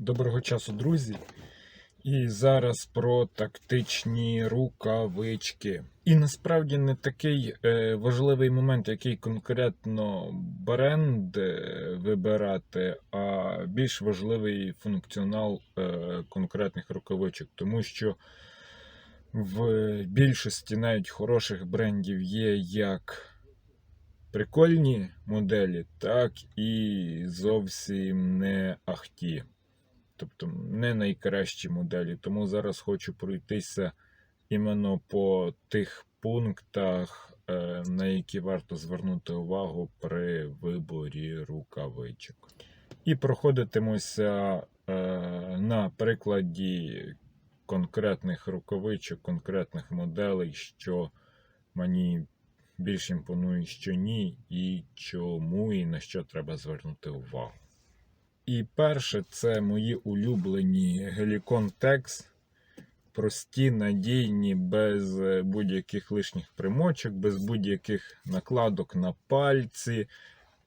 Доброго часу, друзі. І зараз про тактичні рукавички. І насправді не такий е, важливий момент, який конкретно бренд е, вибирати, а більш важливий функціонал е, конкретних рукавичок, тому що в більшості навіть хороших брендів є як прикольні моделі, так і зовсім не ахті. Тобто не найкращі моделі. Тому зараз хочу пройтися іменно по тих пунктах, е, на які варто звернути увагу при виборі рукавичок. І проходитимуся е, на прикладі конкретних рукавичок, конкретних моделей, що мені більш імпонує, що ні, і чому, і на що треба звернути увагу. І перше, це мої улюблені Helicon Tex. Прості, надійні, без е, будь-яких лишніх примочок, без будь-яких накладок на пальці,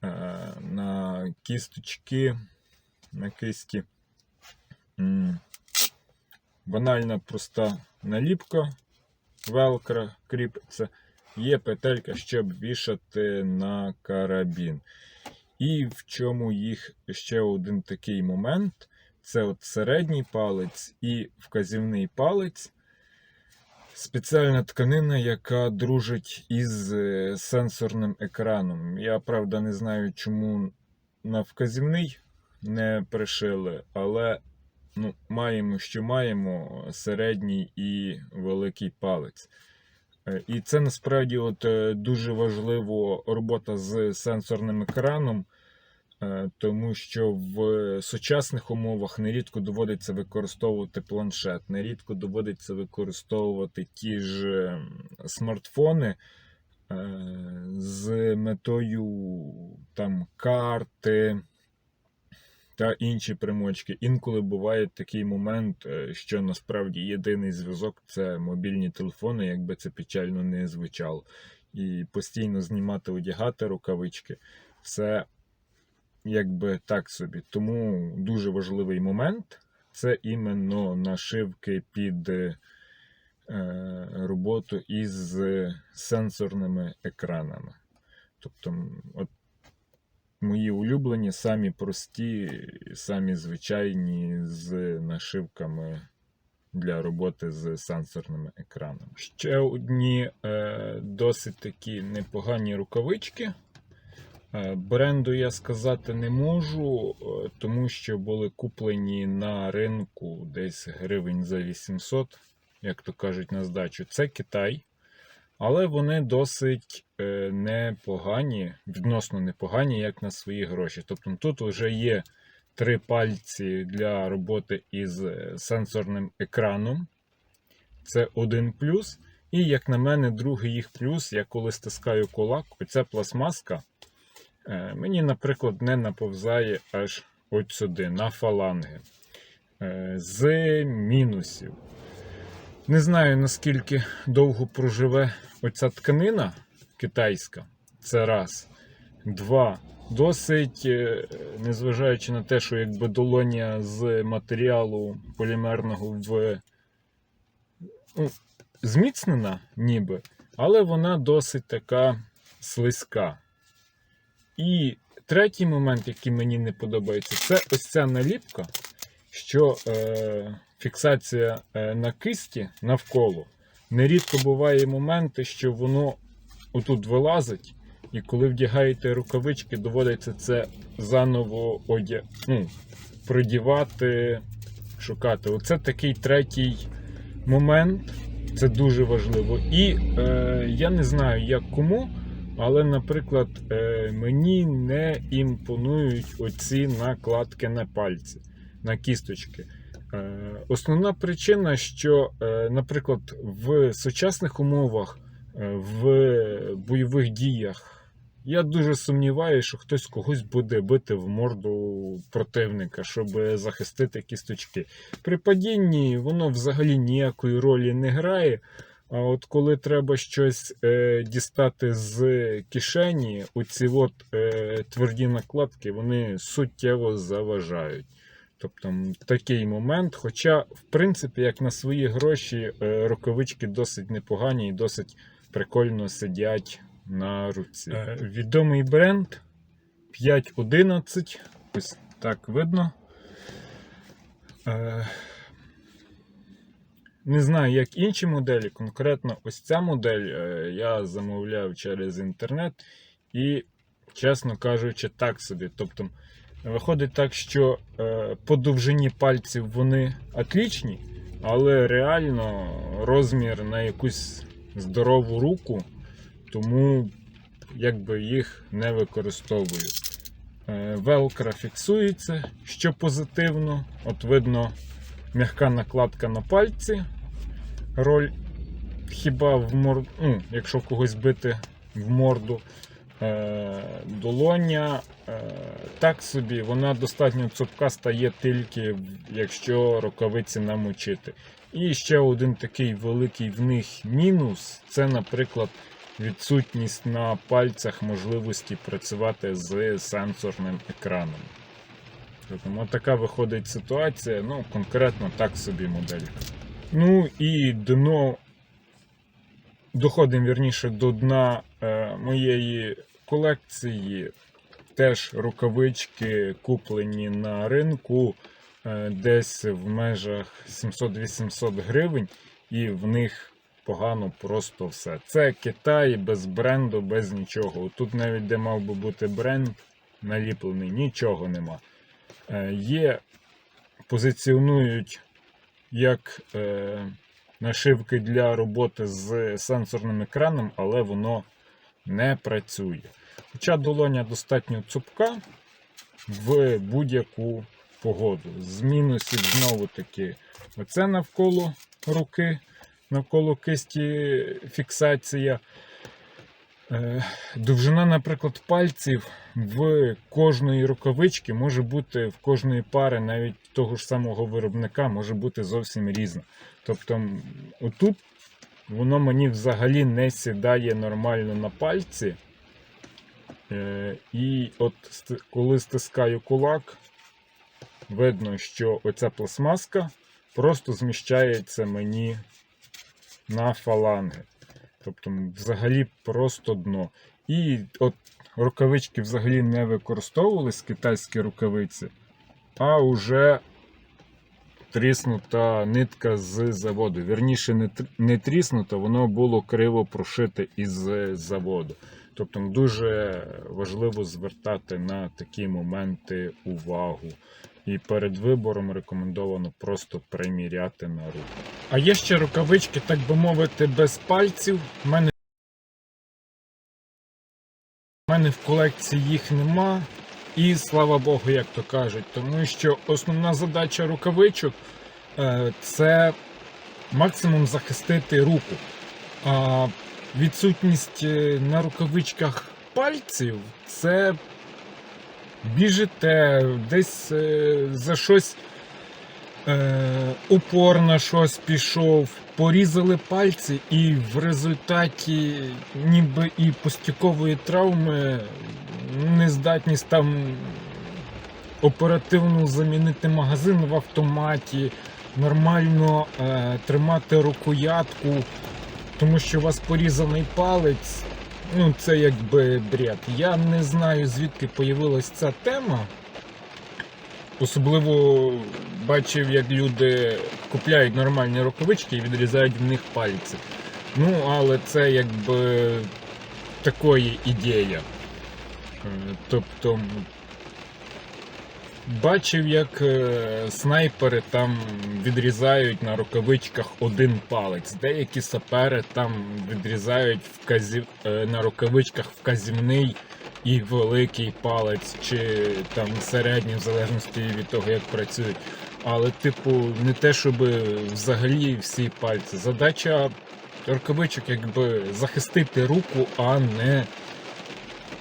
е, на кісточки, на кисті. Банальна проста наліпка, велкро кріпиться. Є петелька, щоб вішати на карабін. І в чому їх ще один такий момент: це от середній палець і вказівний палець. Спеціальна тканина, яка дружить із е, сенсорним екраном. Я правда не знаю, чому на вказівний не пришили, але ну, маємо, що маємо середній і великий палець. Е, І це насправді от е, дуже важлива робота з сенсорним екраном, е, тому що в сучасних умовах нерідко доводиться використовувати планшет, нерідко доводиться використовувати ті ж смартфони з метою там карти та інші примочки. Інколи буває такий момент, е, що насправді єдиний зв'язок це мобільні телефони, якби це печально не звучало. І постійно знімати, одягати рукавички це якби так собі. Тому дуже важливий момент це іменно нашивки під е, роботу із сенсорними екранами. Тобто, от мої улюблені, самі прості, самі звичайні з нашивками для роботи з сенсорними екранами. Ще одні е, досить такі непогані рукавички. Е, Бренду я сказати не можу, е, тому що були куплені на ринку десь гривень за 800, як то кажуть, на здачу. Це Китай. Але вони досить е, непогані, відносно непогані, як на свої гроші. Тобто тут вже є три пальці для роботи із е, сенсорним екраном. Це один плюс. І, як на мене, другий їх плюс, я коли стискаю кулак, оця пластмаска е, мені, наприклад, не наповзає аж от сюди, на фаланги. З мінусів. Не знаю, наскільки довго проживе оця тканина китайська. Це раз. Два. Досить, е, незважаючи на те, що якби долоня з матеріалу полімерного в ну, зміцнена, ніби, але вона досить така слизька. І третій момент, який мені не подобається, це ось ця наліпка, що е, фіксація е, на кисті навколо. Нерідко буває моменти, що воно отут вилазить, і коли вдягаєте рукавички, доводиться це заново одя... ну, продівати, шукати. Оце такий третій момент. Це дуже важливо. І е, я не знаю, як кому, але, наприклад, е, мені не імпонують оці накладки на пальці, на кісточки. Е, Основна причина, що, е, наприклад, в сучасних умовах, е, в бойових діях, я дуже сумніваюся, що хтось когось буде бити в морду противника, щоб захистити кісточки. При падінні воно взагалі ніякої ролі не грає. А от коли треба щось е, дістати з кишені, оці от е, тверді накладки вони суттєво заважають. Тобто такий момент. Хоча, в принципі, як на свої гроші, е, рукавички досить непогані і досить прикольно сидять на руці. Е, Відомий бренд 511. Ось так видно. Е, Не знаю, як інші моделі. Конкретно ось ця модель я замовляв через інтернет і, чесно кажучи, так собі. Тобто, виходить так, що е, по довжині пальців вони атлічні, але реально розмір на якусь здорову руку, тому якби їх не використовую. Е, Велкра фіксується, що позитивно. От видно м'яка накладка на пальці. Роль хіба в морду, ну, якщо когось бити в морду. Е, долоня е, так собі, вона достатньо цупка стає тільки якщо рукавиці намочити. І ще один такий великий в них мінус це, наприклад, відсутність на пальцях можливості працювати з сенсорним екраном. Тому така виходить ситуація, ну, конкретно так собі моделька. Ну і дно доходимо вірніше до дна е, моєї колекції. Теж рукавички куплені на ринку е, десь в межах 700-800 гривень, і в них погано просто все. Це Китай без бренду, без нічого. Тут навіть де мав би бути бренд наліплений, нічого нема. Е, Є, позиціонують як е, нашивки для роботи з сенсорним екраном, але воно не працює. Хоча долоня достатньо цупка в будь-яку погоду. З мінусів знову таки, оце навколо руки, навколо кисті фіксація. Е, Довжина, наприклад, пальців в кожної рукавички може бути в кожної пари, навіть того ж самого виробника, може бути зовсім різна. Тобто, отут воно мені взагалі не сідає нормально на пальці. Е, І от коли стискаю кулак, видно, що оця пластмаска просто зміщається мені на фаланги. Тобто, взагалі просто дно. І от рукавички взагалі не використовувались, китайські рукавиці, а вже тріснута нитка з заводу. Вірніше, не тріснута, воно було криво прошите із заводу. Тобто дуже важливо звертати на такі моменти увагу. І перед вибором рекомендовано просто приміряти на руку. А є ще рукавички, так би мовити, без пальців. У мене, мене в колекції їх нема. І слава Богу, як то кажуть, тому що основна задача рукавичок е, це максимум захистити руку. Відсутність е, на рукавичках пальців це біжите, десь е, за щось е, упор на щось пішов, порізали пальці, і в результаті ніби і пустякової травми нездатність там оперативно замінити магазин в автоматі, нормально е, тримати рукоятку, тому що у вас порізаний палець. Ну, це якби бред. Я не знаю, звідки появилась ця тема. Особливо бачив, як люди купляють нормальні рукавички і відрізають в них пальці. Ну, але це якби такої ідея. Е, Тобто бачив, як е, снайпери там відрізають на рукавичках один палець. Деякі сапери там відрізають вказів... е, на рукавичках вказівний і великий палець, чи там середній, в залежності від того, як працюють. Але, типу, не те, щоб взагалі всі пальці. Задача рукавичок якби захистити руку, а не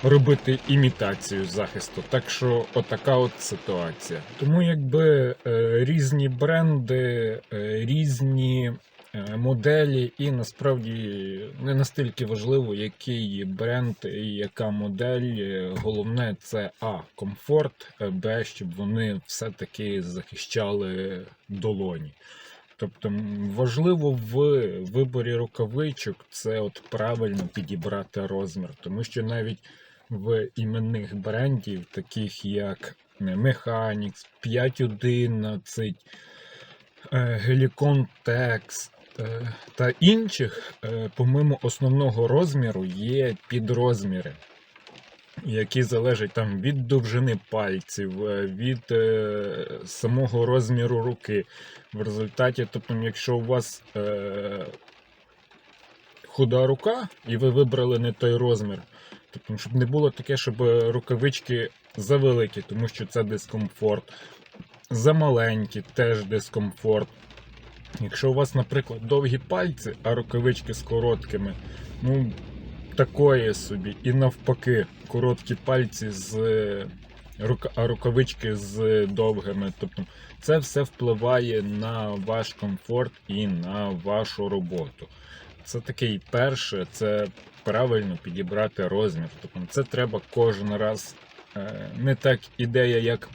робити імітацію захисту. Так що отака от ситуація. Тому якби е, різні бренди, е, різні е, моделі, і насправді не настільки важливо, який бренд і яка модель. Головне це А. Комфорт, Б, щоб вони все-таки захищали долоні. Тобто важливо в виборі рукавичок це от правильно підібрати розмір, тому що навіть в іменних брендів, таких як е, Mechanics, 511, е, Helicon Tex е, та інших, помимо основного розміру, є підрозміри, які залежать там від довжини пальців, від самого розміру руки. В результаті, тобто, якщо у вас худа рука, і ви вибрали не той розмір, тобто, щоб не було таке, щоб е, рукавички завеликі, тому що це дискомфорт. Замаленькі, теж дискомфорт. Якщо у вас, наприклад, довгі пальці, а рукавички з короткими, ну, такої собі. І навпаки, короткі пальці з е, а рукавички з довгими. Тобто це все впливає на ваш комфорт і на вашу роботу. Це такий перше, це правильно підібрати розмір. Тобто це треба кожен раз. е, Не так ідея, як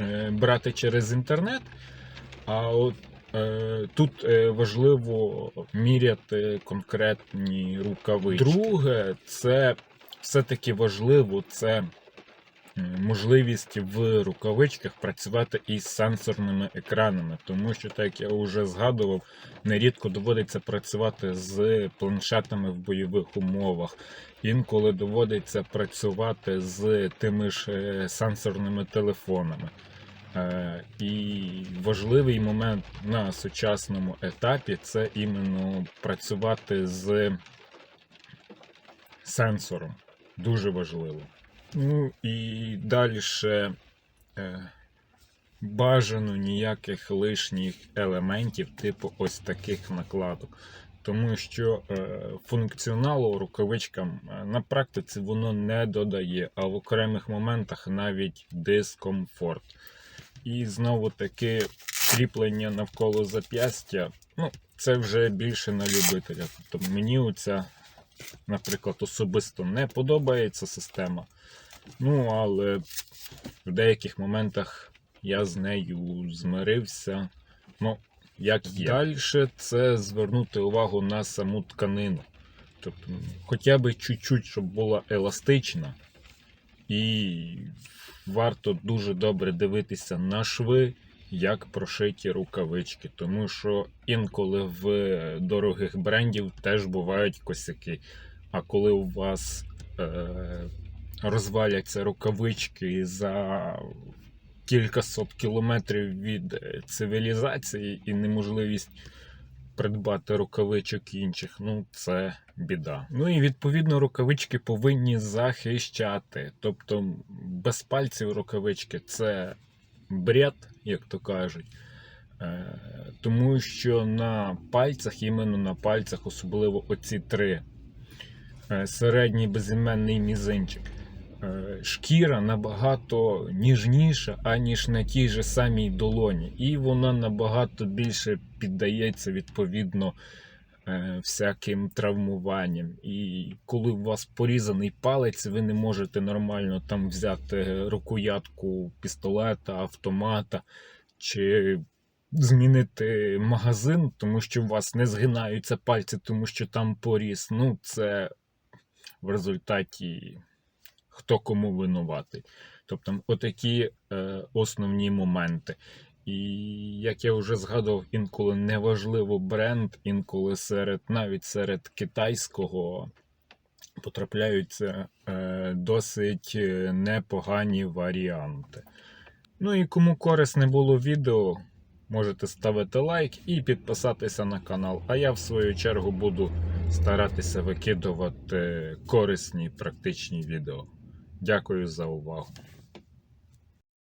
е, брати через інтернет, а от е, тут важливо міряти конкретні рукавички. Друге, це все-таки важливо, це можливість в рукавичках працювати із сенсорними екранами, тому що, так я вже згадував, нерідко доводиться працювати з планшетами в бойових умовах. Інколи доводиться працювати з тими ж е, сенсорними телефонами. Е, І важливий момент на сучасному етапі це іменно працювати з сенсором. Дуже важливо. Ну і далі бажано ніяких лишніх елементів, типу ось таких накладок. Тому що е, функціоналу рукавичкам е, на практиці воно не додає, а в окремих моментах навіть дискомфорт. І знову таки кріплення навколо зап'ястя. Ну, це вже більше на любителя. Тобто мені оця, наприклад, особисто не подобається система. Ну, але в деяких моментах я з нею змирився. Ну, як є. Далі це звернути увагу на саму тканину. Тобто, хоча б чуть-чуть, щоб була еластична. І варто дуже добре дивитися на шви, як прошиті рукавички, тому що інколи в дорогих брендів теж бувають косяки. А коли у вас е, розваляться рукавички за кількасот кілометрів від е, цивілізації і неможливість придбати рукавичок інших, ну це біда. Ну і відповідно рукавички повинні захищати. Тобто без пальців рукавички це бред, як то кажуть. Е, Тому що на пальцях, іменно на пальцях, особливо оці три. е, Середній безіменний мізинчик. Е, Шкіра набагато ніжніша, аніж на тій же самій долоні. І вона набагато більше піддається відповідно е, всяким травмуванням. І коли у вас порізаний палець, ви не можете нормально там взяти рукоятку пістолета, автомата чи змінити магазин, тому що у вас не згинаються пальці, тому що там поріз. Ну, це в результаті хто кому винуватий. Тобто, отакі е, основні моменти. І як я вже згадував, інколи неважливо бренд, інколи серед навіть серед китайського потрапляються е, досить е, непогані варіанти. Ну і кому корисне було відео, можете ставити лайк і підписатися на канал. А я в свою чергу буду старатися викидувати корисні практичні відео. Дякую за увагу.